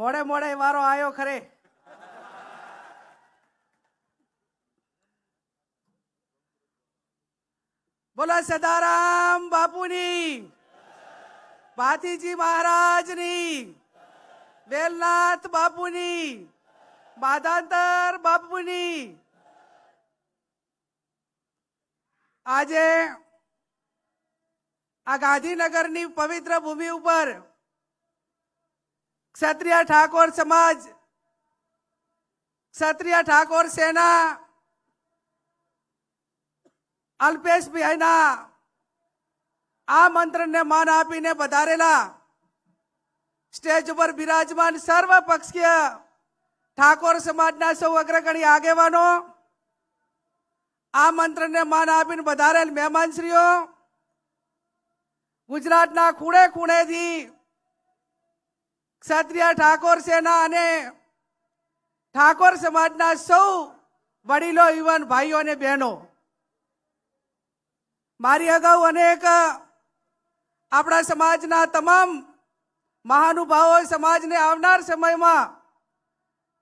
મોડે મોડે વારો આવ્યો ખરે. બોલો સદારામ બાપુની, ભાતીજી મહારાજની, વેલનાથ બાપુની બાદાંતર બાપુની. આજે આ ગાંધીનગરની પવિત્ર ભૂમિ ઉપર ક્ષત્રિય ઠાકોર સમાજ, ક્ષત્રિય ઠાકોર સેના, અલ્પેશભાઈના આ મંત્રને માન આપીને વધારેલા સ્ટેજ ઉપર બિરાજમાન સર્વ પક્ષીય ઠાકોર સમાજના સૌ અગ્રગણી આગેવાનો, આ મંત્રને માન આપીને વધારેલ મહેમાનશ્રીઓ, ગુજરાતના ખૂણે ખૂણેથી ક્ષત્રિય ઠાકોર સેના અને ઠાકોર સમાજના સૌ વડીલો, યુવાન ભાઈઓ અને બહેનો, મારી અગાઉ અનેક આપણા સમાજના તમામ મહાનુભાવો સમાજને આવનાર સમયમાં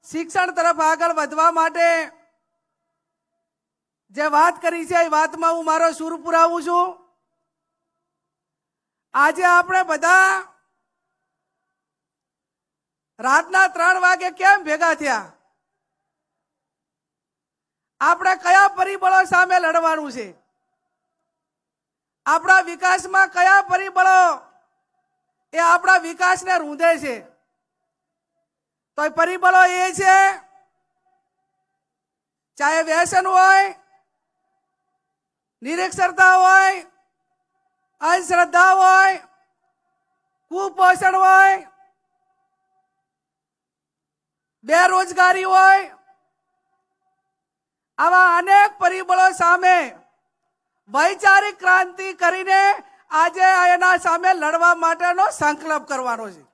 શિક્ષણ તરફ આગળ વધવા માટે જે વાત કરી છે, એ વાતમાં હું મારો સૂર પુરાવું છું. આજે આપણે બધા રાતના ત્રણ વાગે કેમ ભેગા થયા? આપણે કયા પરિબળો સામે લડવાનું છે? આપણા વિકાસમાં કયા પરિબળો એ આપણા વિકાસને રૂંધે છે? તો એ પરિબળો એ છે, ચાહે વ્યસન હોય, નિરક્ષરતા હોય, અંધશ્રદ્ધા હોય, કુપોષણ હોય બેરોજગારી હોય. આવા અનેક પરિબળો સામે વૈચારિક ક્રાંતિ કરીને આજે એના સામે લડવા માટેનો સંકલ્પ કરવાનો છે.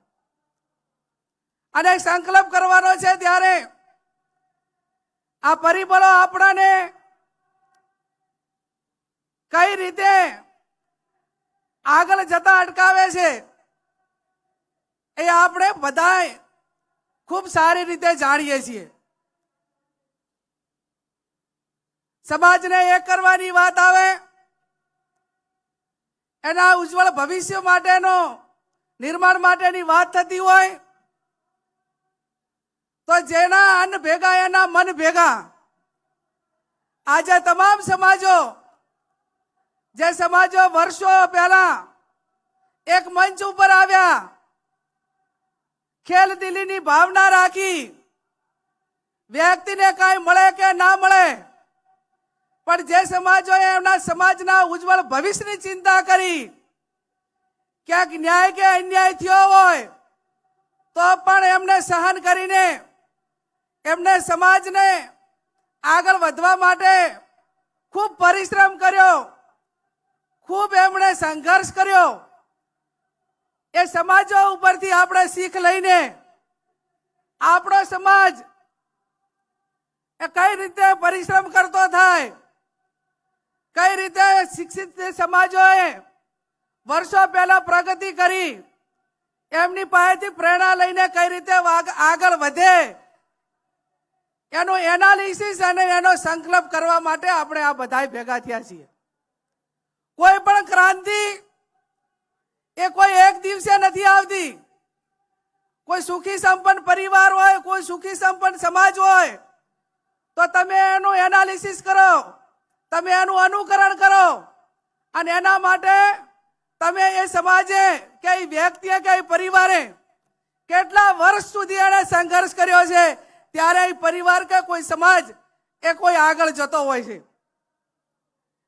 અને સંકલ્પ કરવાનો છે ત્યારે આ પરિબળો આપણાને કઈ રીતે આગળ જતા અટકાવે છે એ આપણે બધાય ખૂબ સારી રીતે જાણીએ છીએ. સમાજને એ કરવાની વાત આવે, એના ઉજ્જવળ ભવિષ્ય માટેનો નિર્માણ માટેની વાત થતી હોય, તો જેના અન્ન ભેગા, એના મન ભેગા. આજે તમામ સમાજો, જે સમાજો વર્ષો પહેલા એક મંચ ઉપર આવ્યા ખેલ દિલીની ભાવના રાખી. વ્યક્તિને કાંઈ મળે કે ના મળે. પણ જે સમાજોએ એમના સમાજના ઉજ્જવળ ભવિષ્યની ચિંતા કરી, ક્યાંક ન્યાય કે અન્યાય થયો હોય, તો પણ એમને સહન કરીને, એમને સમાજને આગળ વધવા માટે ખૂબ પરિશ્રમ કર્યો. ખૂબ એમણે સંઘર્ષ કર્યો. એ સમાજો ઉપરથી આપણે શીખ લઈને આપણો સમાજ એ કઈ રીતે પરિશ્રમ કરતો થાય, કઈ રીતે શિક્ષિત સમાજોએ વર્ષો પહેલા પ્રગતિ કરી, એમની પાસેથી પ્રેરણા લઈને કઈ રીતે આગળ વધે, એનું એનાલિસિસ અને એનો સંકલ્પ કરવા માટે આપણે આ બધા ભેગા થયા છીએ. કોઈ પણ ક્રાંતિ એ કોઈ એક દિવસે નથી આવતી. કોઈ સુખી સંપન્ન પરિવાર હોય, કોઈ સુખી સંપન્ન સમાજ હોય, તો તમે એનું એનાલિસિસ કરો. તમે એનું અનુકરણ કરો. અને એના માટે તમે એ સમાજે કે એ વ્યક્તિએ કે એ પરિવારે કેટલા વર્ષ સુધી એને સંઘર્ષ કર્યો છે, ત્યારે એ પરિવાર કે કોઈ સમાજ એ કોઈ આગળ જતો હોય છે.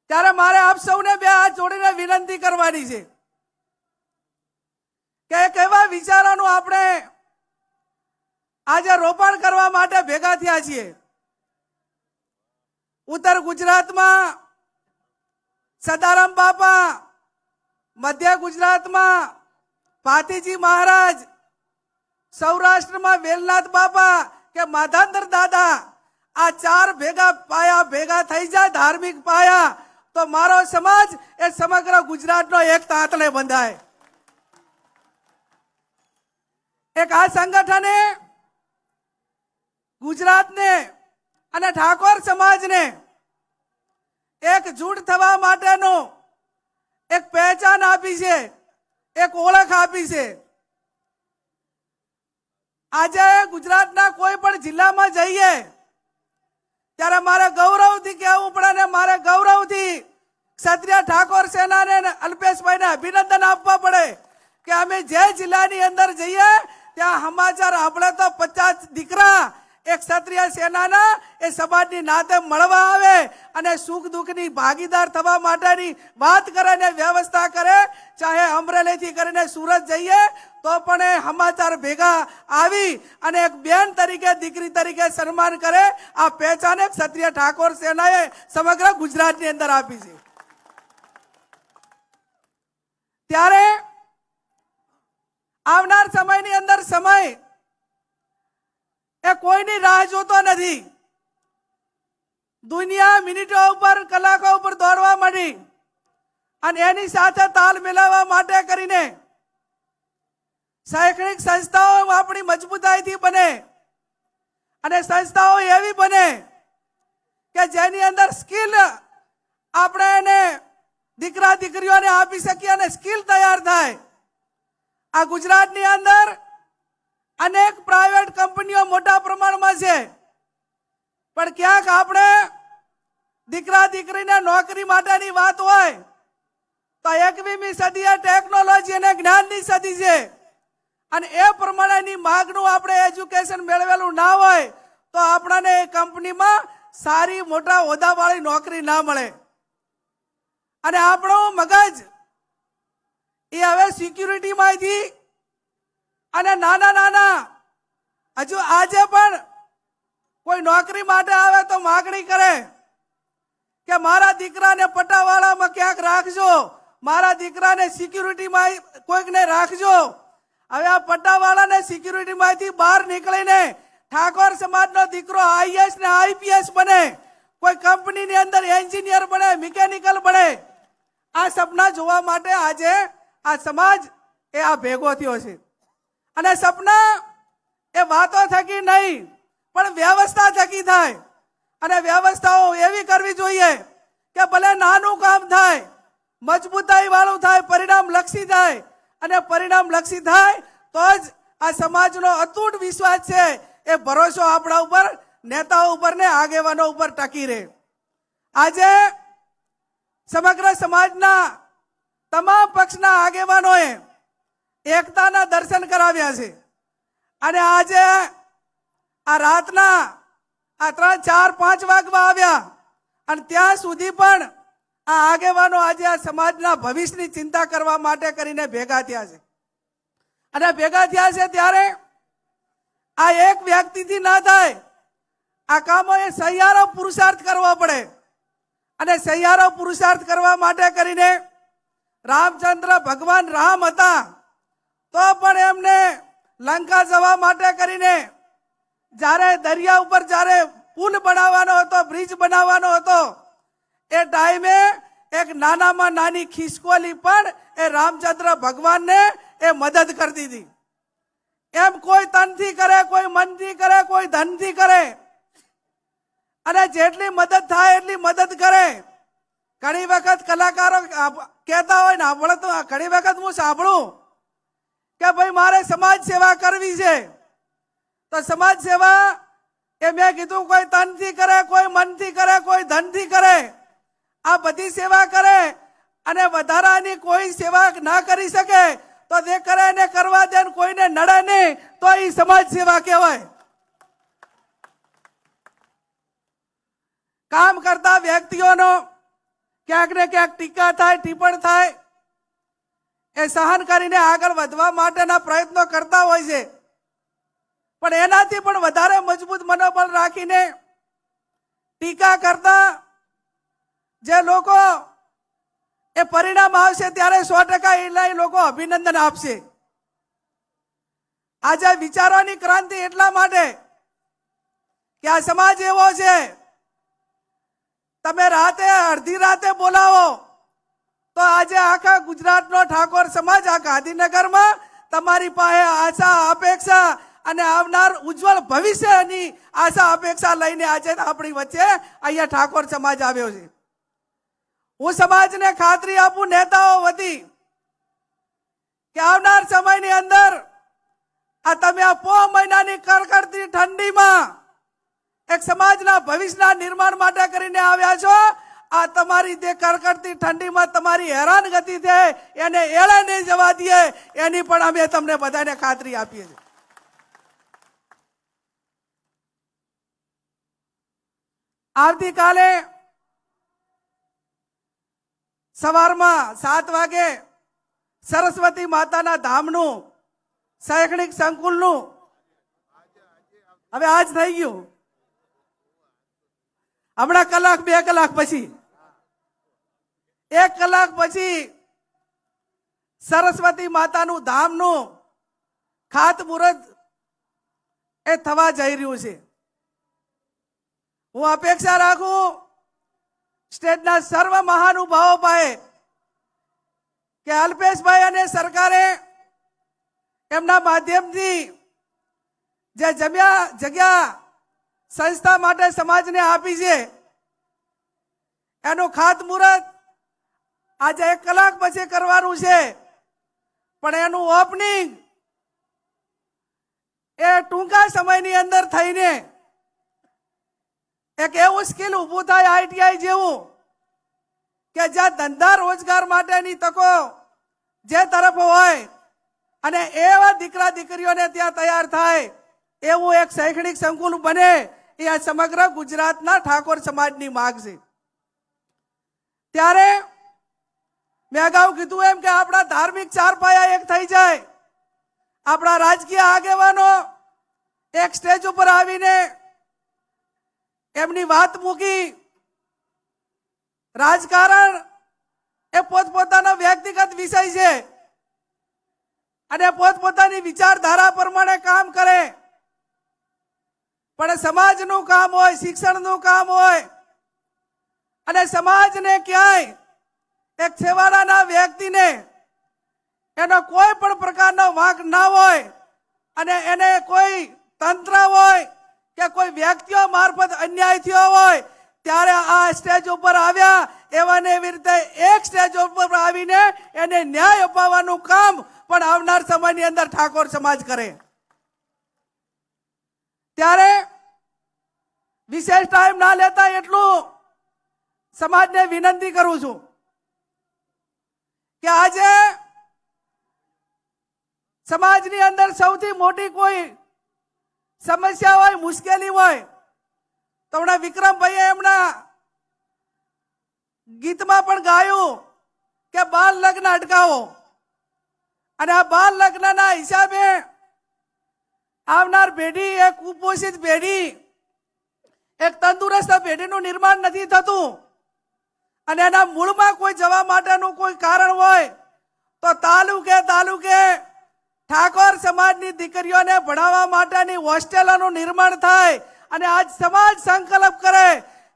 ત્યારે મારે આપ સૌને બે હાથ જોડીને વિનંતી કરવાની છે. કે કેવા વિચારોનું આપણે આજે રોપણ કરવા માટે ભેગા થયા છીએ. ઉત્તર ગુજરાતમાં સદારામ બાપા, મધ્ય ગુજરાતમાં પાતીજી મહારાજ, સૌરાષ્ટ્રમાં વેલનાથ બાપા કે માધાંદર દાદા, આ ચાર ભેગા પાયા ભેગા થઈ જાય ધાર્મિક પાયા, તો મારો સમાજ એ સમગ્ર ગુજરાતનો એક તાંતણે બંધાય. એક આ સંગઠને ગુજરાતને અને ઠાકોર સમાજને એક જૂઠ થવા માટેનું એક પહેચાન આપી છે, એક ઓળખ આપી છે. આજે ગુજરાતના કોઈ પણ જિલ્લામાં જઈએ, ત્યારે મારે ગૌરવથી કહેવું પડે ને મારે ગૌરવથી ક્ષત્રિય ઠાકોર સેનાને અલ્પેશભાઈને અભિનંદન આપવા પડે કે અમે જે જિલ્લાની અંદર જઈએ ત્યાં સમાચાર આપણે તો પચાસ દીકરા એક ક્ષત્રિય સેનાના એ સમાજની નાતે મળવા આવે અને સુખ દુઃખની ભાગીદાર થવા માટેની વાત કરે ને વ્યવસ્થા કરે, ચાહે અમરેલીથી કરીને સુરત જઈએ, તો પણ એ સમાચાર ભેગા આવી અને એક બેન તરીકે, દીકરી તરીકે સન્માન કરે. આ પહેચાને ક્ષત્રિય ઠાકોર સેનાએ સમગ્ર ગુજરાતની અંદર આપી છે. ત્યારે આવનાર સમયની અંદર સમય એ કોઈની રાહ જોતો નથી. દુનિયા મિનિટો ઉપર, કલાકો ઉપર દોડવા માંડી અને એની સાથે તાલ મિલાવવા માટે કરીને શૈક્ષણિક સંસ્થાઓ આપણી મજબૂતાઈથી બને અને સંસ્થાઓ એવી બને કે જેની અંદર સ્કિલ આપણે એને દીકરા દીકરીઓને આપી શકીએ અને સ્કિલ તૈયાર થાય. આ ગુજરાતની અંદર અનેક પ્રાઇવેટ કંપનીઓ મોટા પ્રમાણમાં છે. પણ ક્યાંક આપણે દીકરા દીકરીને નોકરી માટેની વાત હોય, તો એકવીમી સદી એ ટેકનોલોજી અને જ્ઞાનની સદી છે. અને એ પ્રમાણેની માગનું આપણે એજ્યુકેશન મેળવેલું ના હોય, તો આપણને એ કંપનીમાં સારી મોટા હોદ્દાવાળી નોકરી ના મળે. અને આપણું મગજ એ હવે સિક્યુરિટીમાંથી અને નાના નાના, હજુ આજે પણ કોઈ નોકરી માટે આવે તો માગણી કરે કે મારા દીકરાને પટાવાળામાં ક્યાંક રાખજો, મારા દીકરાને સિક્યુરિટીમાં કોઈકને રાખજો. હવે આ પટ્ટાવાળાને સિક્યુરિટીમાંથી બહાર નીકળીને ઠાકોર સમાજનો દીકરો આઈએસ ને આઈપીએસ બને, કોઈ કંપનીની અંદર એન્જિનિયર બને મિકેનિકલ બને, આ સપના જોવા માટે આજે આ સમાજ એ આ ભેગો થયો છે. અને સપના એ વાતો થકી નહીં, પણ વ્યવસ્થા થકી થાય. અને વ્યવસ્થાઓ એવી કરવી જોઈએ કે ભલે નાનું કામ થાય, મજબૂતાઈ વાળું થાય, પરિણામ લક્ષી થાય અને પરિણામ લક્ષી થાય તો જ આ સમાજનો અતૂટ વિશ્વાસ છે એ ભરોસો આપણા ઉપર, નેતાઓ ઉપર ને આગેવાનો ઉપર ટકી રહે. આજે સમગ્ર સમાજના તમામ પક્ષના આગેવાનોએ એકતાના દર્શન કરાવ્યા છે. અને આજે આ રાતના આ ત્રણ, ચાર, પાંચ વાગવા આવ્યા અને ત્યાં સુધી પણ આ આગેવાનો આજે આ સમાજના ભવિષ્યની ચિંતા કરવા માટે કરીને ભેગા થયા છે. અને ભેગા થયા છે ત્યારે આ એક વ્યક્તિથી ના થાય, આ કામો એ સહિયારો પુરુષાર્થ કરવો પડે. અને સહિયારો પુરુષાર્થ કરવા માટે કરીને રામચંદ્ર ભગવાન રામ હતા. તો પણ એમને લંકા જવા માટે કરીને જ્યારે દરિયા ઉપર જ્યારે પુલ બનાવવાનો હતો, બ્રિજ બનાવવાનો હતો, એ ટાઈમે એક નાનામાં નાની ખિસકોલી પણ એ રામચંદ્ર ભગવાનને એ મદદ કરી દીધી. એમ કોઈ તનથી કરે, કોઈ મનથી કરે, કોઈ ધનથી કરે. અને જેટલી મદદ થાય એટલી મદદ કરે. ઘણી વખત કલાકારો કહેતા હોય ને આપણે તો ઘણી વખત હું સાંભળું કે ભાઈ મારે સમાજ સેવા કરવી છે. તો સમાજ સેવા એ મેં કીધું, કોઈ તનથી કરે, કોઈ મનથી કરે, કોઈ ધનથી કરે. આ બધી સેવા કરે અને વધારાની કોઈ સેવા ના કરી શકે તો જે કરે એને કરવા દે કોઈને નડે નહીં, તો એ સમાજ સેવા કહેવાય. કામ કરતા વ્યક્તિઓનો ક્યાંક ને ક્યાંક ટીકા થાય, ટિપ્પણ થાય. એ સહન કરીને આગળ વધવા માટેના પ્રયત્નો કરતા હોય છે. પણ એનાથી પણ વધારે મજબૂત મનોબળ રાખીને ટીકા કરતા જે લોકો એ પરિણામ આવશે ત્યારે સો ટકા એટલા લોકો અભિનંદન આપશે. આજે વિચારોની ક્રાંતિ એટલા માટે કે આ સમાજ એવો છે તમે રાતે અડધી રાતે બોલાવો. તો આજે આખા ગુજરાતનો ઠાકોર સમાજ, આ ગાંધીનગરમાં તમારી પાસે આશા, અપેક્ષા અને આવનાર ઉજ્જવળ ભવિષ્યની આશા, અપેક્ષા લઈને આજે આપણી વચ્ચે અહીંયા ઠાકોર સમાજ આવ્યો છે. હું સમાજને ખાતરી આપું, નેતાઓ વતી, કે આવનાર સમયની અંદર આ તમે આ પો મહિનાની કડકડતી ઠંડીમાં એક સમાજના ભવિષ્યના નિર્માણ માટે કરીને આવ્યા છો. આ તમારી જે કડકડતી ઠંડીમાં તમારી હેરાનગતિ છે, એને એળે નહીં જવા દઈએ. એની પણ અમે તમને બધાને ખાતરી આપીએ છીએ. આવતીકાલે સવારમાં સાત વાગે સરસ્વતી માતાના ધામનું શૈક્ષણિક સંકુલનું. હવે આજ થઈ ગયું. હમણાં કલાક, બે કલાક પછી. એક કલાક પછી સરસ્વતી માતાનું ધામનું ખાતમુહૂર્ત એ થવા જઈ રહ્યું છે. હું અપેક્ષા રાખું સ્ટેટના સર્વ મહાનુભાવો પાસે કે અલ્પેશભાઈ અને સરકારે એમના માધ્યમથી જે જમ્યા જગ્યા સંસ્થા માટે સમાજને આપી છે. એનું ખાતમુહૂર્ત આજે એક કલાક પછી કરવાનું છે. પણ એનું ઓપનિંગ એ ટૂંકા સમયની અંદર થઈને એક એવું સ્કિલ ઊભું થાય આઈટીઆઈ જેવું કે જ્યાં ધંધા રોજગાર માટેની તકો જે તરફ હોય અને એવા દીકરા દીકરીઓને ત્યાં તૈયાર થાય. એવું એક શૈક્ષણિક સંકુલ બને એ આ સમગ્ર ગુજરાતના ઠાકોર સમાજની માગ છે. ત્યારે મેં અગાઉ કીધું એમ કે આપણા ધાર્મિક ચાર પાયા એક થઈ જાય. આપણા રાજકીય આગેવાનો એક સ્ટેજ ઉપર આવીને એમની વાત મૂકી રાજકારણ એ પોતપોતાનો વ્યક્તિગત વિષય છે. અને પોતપોતાની વિચારધારા પ્રમાણે કામ કરે. પણ સમાજનું કામ હોય, શિક્ષણનું કામ હોય, અને સમાજને ક્યાંય એક છેવાડાના વ્યક્તિને એનો કોઈ પણ પ્રકારનો વાંક ના હોય, અને એને કોઈ તંત્ર હોય કે કોઈ વ્યક્તિઓ મારફત અન્યાય થયો હોય, ત્યારે આ સ્ટેજ ઉપર આવ્યા, એવા ને એવી રીતે એક સ્ટેજ ઉપર આવીને એને ન્યાય અપાવવાનું કામ પણ આવનાર સમયની અંદર ઠાકોર સમાજ કરે. ત્યારે વિશેષ ટાઈમ ના લેતા એટલું સમાજને વિનંતી કરું છું કે આજે સમાજની અંદર સૌથી મોટી કોઈ સમસ્યા હોય, મુશ્કેલી હોય, તો હમણાં વિક્રમભાઈએ એમના ગીતમાં પણ ગાયું કે બાલ લગ્ન અટકાવો. અને આ બાલ લગ્નના હિસાબે આવનાર પેઢી એક કુપોષિત પેઢી, એક તંદુરસ્ત પેઢીનું નિર્માણ નથી થતું. અને એના મૂળમાં કોઈ જવા માટેનું કોઈ કારણ હોય, તો તાલુકે તાલુકે ઠાકોર સમાજની દીકરીઓને ભણાવવા માટેની હોસ્ટેલોનું નિર્માણ થાય. અને આજ સમાજ સંકલ્પ કરે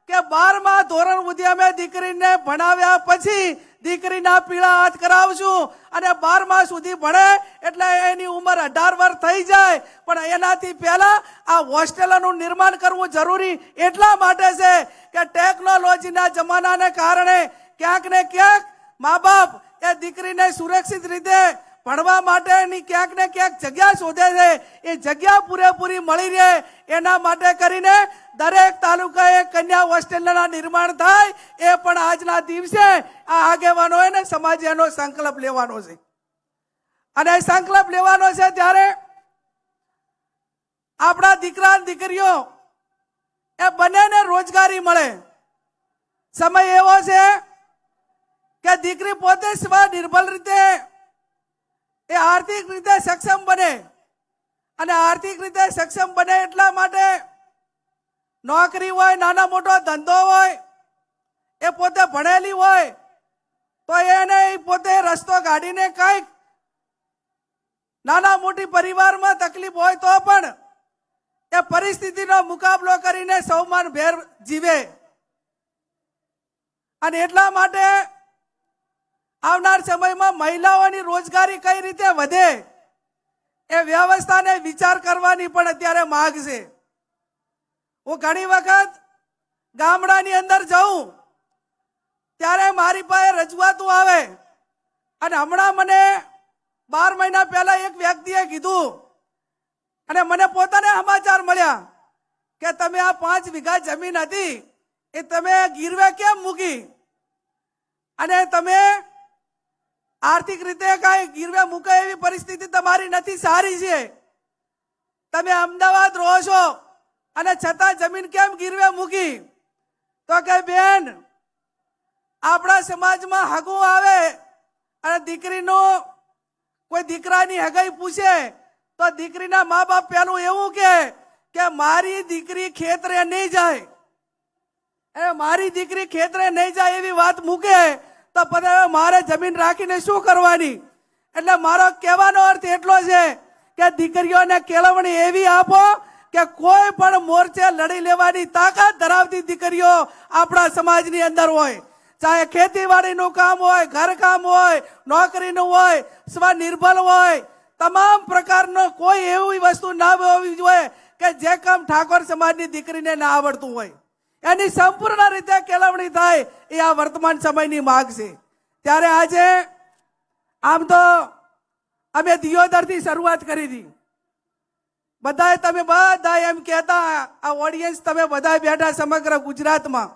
કે બારમા ધોરણ સુધી અમે દીકરીને ભણાવ્યા પછી દીકરીના પીળા હાથ કરાવશું અને બારમા સુધી ભણે એટલે એની ઉંમર અઢાર વર્ષ થઈ જાય. પણ એનાથી પહેલા આ હોસ્ટેલોનું નિર્માણ કરવું જરૂરી એટલા માટે છે કે ટેકનોલોજીના જમાનાને કારણે ક્યાંક ને ક્યાંક મા બાપ એ દીકરીને સુરક્ષિત રીતે ભણવા માટેની ક્યાંક ને ક્યાંક જગ્યા શોધે છે. એ જગ્યા પૂરેપૂરી મળી રહે એના માટે કરીને દરેક તાલુકાએ કન્યા હોસ્ટેલના નિર્માણ થાય. એ પણ આજના દિવસે આ આગેવાનોએ ને સમાજે એનો સંકલ્પ લેવાનો છે. અને સંકલ્પ લેવાનો છે ત્યારે આપણા દીકરા દીકરીઓ, એ બંનેને રોજગારી મળે. સમય એવો છે કે દીકરી પોતે સ્વનિર્ભર રીતે એ આર્થિક રીતે સક્ષમ બને. અને આર્થિક રીતે સક્ષમ બને એટલા માટે નોકરી હોય, નાના મોટો ધંધો હોય, એ પોતે ભણેલી હોય, તો એને પોતે રસ્તો કાઢીને કંઈક નાના મોટી પરિવારમાં તકલીફ હોય તો પણ એ પરિસ્થિતિનો મુકાબલો કરીને સૌમાન ભેર જીવે. અને એટલા માટે આવનાર સમયમાં મહિલાઓની રોજગારી કઈ રીતે વધે એ વ્યવસ્થાને વિચાર કરવાની પણ અત્યારે માગ છે. હું ઘણી વખત ગામડાની અંદર જાઉં, ત્યારે મારી પાસે રજૂઆતો આવે અને હમણાં મને બાર મહિના પહેલા એક વ્યક્તિએ કીધું અને મને પોતાને સમાચાર મળ્યા કે તમે આ પાંચ વીઘા જમીન હતી એ તમે ગીરવે કેમ મૂકી? અને તમે આર્થિક રીતે કાંઈ ગીરવે મૂકે એવી પરિસ્થિતિ તમારી નથી, સારી છે. તમે અમદાવાદ રહો છો અને છતાં જમીન કેમ ગીરવે મૂકી? તો કે બેન, આપણા સમાજમાં હગું આવે અને દીકરીનું કોઈ દીકરાની હગાઈ પૂછે તો દીકરીના મા બાપ પેલું એવું કે કે મારી દીકરી ખેતરે નહીં જાય. એ મારી દીકરી ખેતરે નહીં જાય એવી વાત મૂકે તો હવે મારે જમીન રાખીને શું કરવાની? એટલે મારો કહેવાનો અર્થ એટલો છે કે દીકરીઓને કેળવણી એવી આપો કે કોઈ પણ મોરચે લડી લેવાની તાકાત ધરાવતી દીકરીઓ આપણા સમાજની અંદર હોય. ચાહે ખેતીવાડીનું કામ હોય, ઘરકામ હોય, નોકરીનું હોય, સ્વનિર્ભર હોય, તમામ પ્રકારનો કોઈ એવી વસ્તુ ના હોવી જોઈએ કે જે કામ ઠાકોર સમાજની દીકરીને ના આવડતું હોય. એની સંપૂર્ણ રીતે કેળવણી થાય એ આ વર્તમાન સમયની માગ છે. ત્યારે આજે આમ તો અમે દિયોદરથી શરૂઆત કરી હતી. બધાએ તમે બધા એમ કહેતા આ ઓડિયન્સ તમે બધા બેઠા સમગ્ર ગુજરાતમાં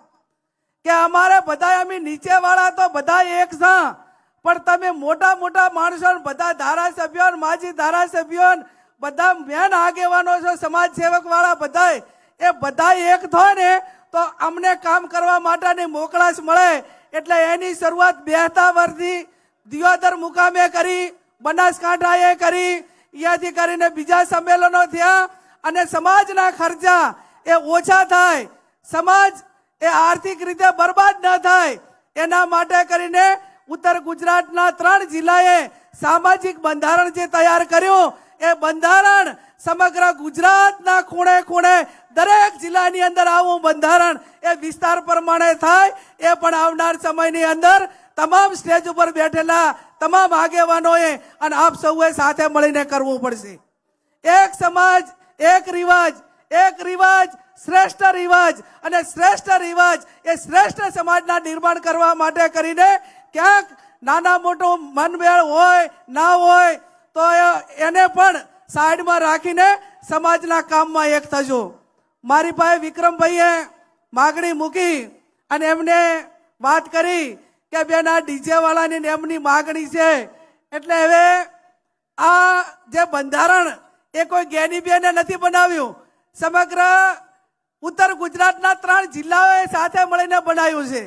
કે અમારે બધા અમે નીચેવાળા તો બધા એક છા પણ તમે મોટા મોટા માણસો બધા ધારાસભ્યો માજી ધારાસભ્યો બધા મેન આગેવાનો છો સમાજ સેવક વાળા બધા એ બધા એક થાય ને તો અમને કામ કરવા માટેની મોકળાશ મળે એટલે એની શરૂઆત બેહતા વર્ષથી દિયોદર મુકામે કરી, બનાસકાંઠાએ કરી. અહીંયાથી કરીને બીજા સંમેલનો થયા અને સમાજના ખર્ચા એ ઓછા થાય. સમાજ એ આર્થિક રીતે બરબાદ ન થાય. એના માટે કરીને ઉત્તર ગુજરાતના ત્રણ જિલ્લાએ સામાજિક બંધારણ જે તૈયાર કર્યું, એ બંધારણ સમગ્ર ગુજરાતના ખૂણે ખૂણે દરેક જિલ્લાની અંદર આવું બંધારણ એ વિસ્તાર પ્રમાણે થાય, એ પણ આવનાર સમયની અંદર તમામ સ્ટેજ ઉપર બેઠેલા તમામ આગેવાનોએ અને આપ સૌએ સાથે મળીને કરવું પડશે. એક સમાજ, એક રિવાજ એક રિવાજ, શ્રેષ્ઠ રિવાજ અને શ્રેષ્ઠ રિવાજ એ શ્રેષ્ઠ સમાજના નિર્માણ કરવા માટે કરીને ક્યાંક નાના મોટું મનમેળ હોય, ના હોય, તો એને પણ સાઈડમાં રાખીને સમાજના કામમાં એક થજો. મારી પાસે વિક્રમભાઈએ માગણી મૂકી અને એમને વાત કરી કે બેન, આ ડીજેવાળાની એમની માગણી છે. એટલે હવે આ જે બંધારણ એ કોઈ જ્ઞાનીબેને નથી બનાવ્યું. સમગ્ર ઉત્તર ગુજરાતના ત્રણ જિલ્લાઓએ સાથે મળીને બનાવ્યું છે.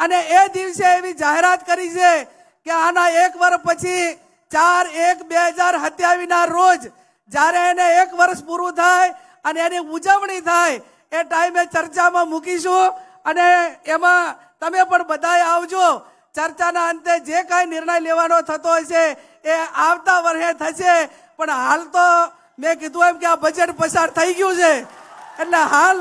અને એ દિવસે એવી જાહેરાત કરી છે કે આના એક વર્ષ પછી ચાર એક બે હજાર સત્યાવીસના રોજ જ્યારે એને એક વર્ષ પૂરું થાય અને એની ઉજવણી થાય, એ ટાઈમે ચર્ચામાં મૂકીશું અને એમાં તમે પણ બધાએ આવજો. ચર્ચાના અંતે જે કાંઈ નિર્ણય લેવાનો થતો હશે એ આવતા વર્ષે થશે. પણ હાલ તો મેં કીધું એમ કે આ બજેટ પસાર થઈ ગયું છે. એટલે હાલ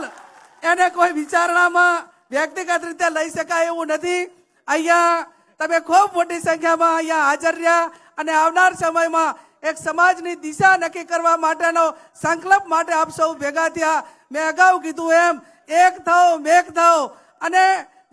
એને કોઈ વિચારણામાં વ્યક્તિગત રીતે લઈ શકાય એવું નથી. અહીંયા તમે ખૂબ મોટી સંખ્યામાં અહીંયા હાજર રહ્યા. અને આવનાર સમયમાં એક સમાજની દિશા નક્કી કરવા માટેનો સંકલ્પ માટે આપ સૌ ભેગા થયા. મેં અગાઉ કીધું એમ, એક થવ મેક થવ. અને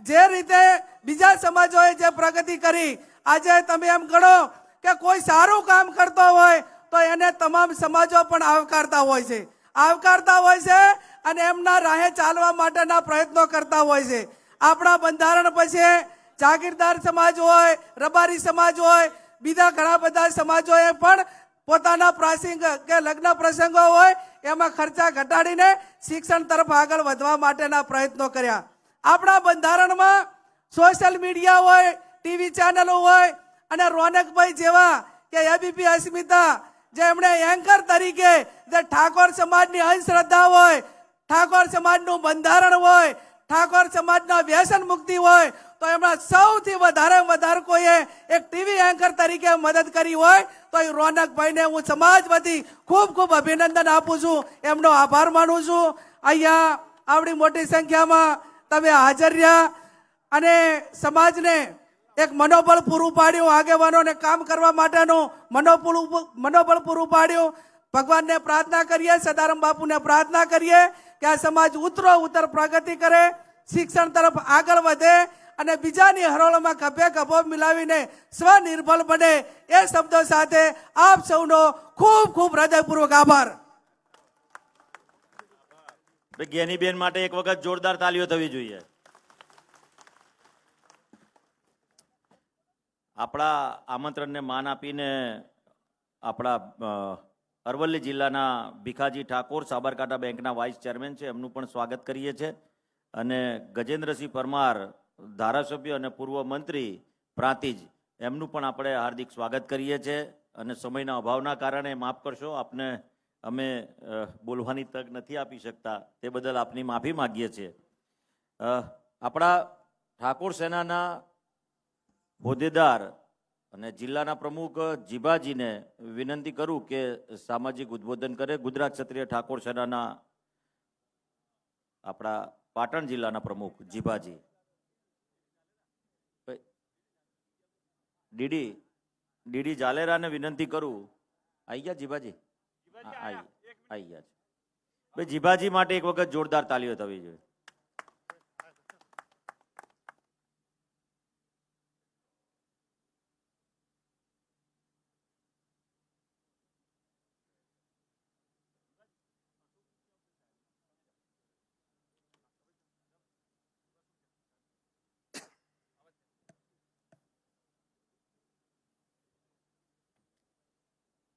જે રીતે બીજા સમાજોએ જે પ્રગતિ કરી, આજે તમે એમ ગણો કે કોઈ સારું કામ કરતો હોય, તો એને તમામ સમાજો પણ આવકારતા હોય છે. આવકારતા હોય છે અને એમના રાહે ચાલવા માટેના પ્રયત્નો કરતા હોય છે. આપણા બંધારણ પછી જાગીરદાર સમાજ હોય, રબારી સમાજ હોય બીજા ઘણા બધા સમાજોએ પણ પોતાના પ્રાસંગ કે લગ્ન પ્રસંગો હોય, એમાં ખર્ચા ઘટાડીને શિક્ષણ તરફ આગળ વધવા માટેના પ્રયત્નો કર્યા. આપણા બંધારણમાં સોશિયલ મીડિયા હોય, ટીવી ચેનલો હોય, અને રોનકભાઈ જેવા કે એબીપી અસ્મિતા, જે એમણે એન્કર તરીકે જે ઠાકોર સમાજની અંધશ્રદ્ધા હોય, ઠાકોર સમાજનું બંધારણ હોય, ઠાકોર સમાજના વ્યસન મુક્તિ હોય તો એમાં સૌથી વધારે વધારે કોઈએ એક ટીવી એન્કર તરીકે મદદ કરી હોય, તો એ રોનકભાઈને હું સમાજ વતી ખૂબ ખૂબ અભિનંદન આપું છું. એમનો આભાર માનું છું. અહીંયા આવડી મોટી સંખ્યામાં તમે હાજર રહ્યા અને સમાજને એક મનોબળ પૂરું પાડ્યું, આગેવાનોને કામ કરવા માટેનું મનોબળ મનોબળ પૂરું પાડ્યું. ભગવાનને પ્રાર્થના કરીએ, સદારામ બાપુને પ્રાર્થના કરીએ કે આ સમાજ ઉતરો ઉત્તર પ્રગતિ કરે, શિક્ષણ તરફ આગળ વધે અને બીજાની હરોળમાં ખભે ખભો મિલાવીને સ્વનિર્ભર બને એ શબ્દો સાથે આપ સૌનો ખૂબ ખૂબ હૃદયપૂર્વક આભાર. જ્ઞાનીબેન માટે એક વખત જોરદાર તાલીઓ થવી જોઈએ. આપણા આમંત્રણને માન આપીને આપણા અરવલ્લી જિલ્લાના ભીખાજી ઠાકોર સાબરકાંઠા બેંકના વાઇસ ચેરમેન છે. એમનું પણ સ્વાગત કરીએ છીએ. અને ગજેન્દ્રસિંહ પરમાર ધારાસભ્ય અને પૂર્વ મંત્રી પ્રાંતિજ, એમનું પણ આપણે હાર્દિક સ્વાગત કરીએ છીએ અને સમયના અભાવના કારણે માફ કરશો, આપને અમે બોલવાની તક નથી આપી શકતા, તે બદલ આપની માફી માગીએ છીએ. આપણા ઠાકોર સેનાના હોદ્દેદાર અને જિલ્લાના પ્રમુખ જીભાજીને વિનંતી કરું કે સામાજિક ઉદ્બોધન કરે. ગુજરાત ક્ષત્રિય ઠાકોર સેનાના આપણા પાટણ જિલ્લાના પ્રમુખ જીભાજી. ડીડી ડીડી જાલેરાને વિનંતી કરું. આઈ ગયા જીભાજી? આવી આઈ આઈ ગયા છે. ભાઈ જીભાજી માટે એક વખત જોરદાર તાલીઓ થવી જોઈએ.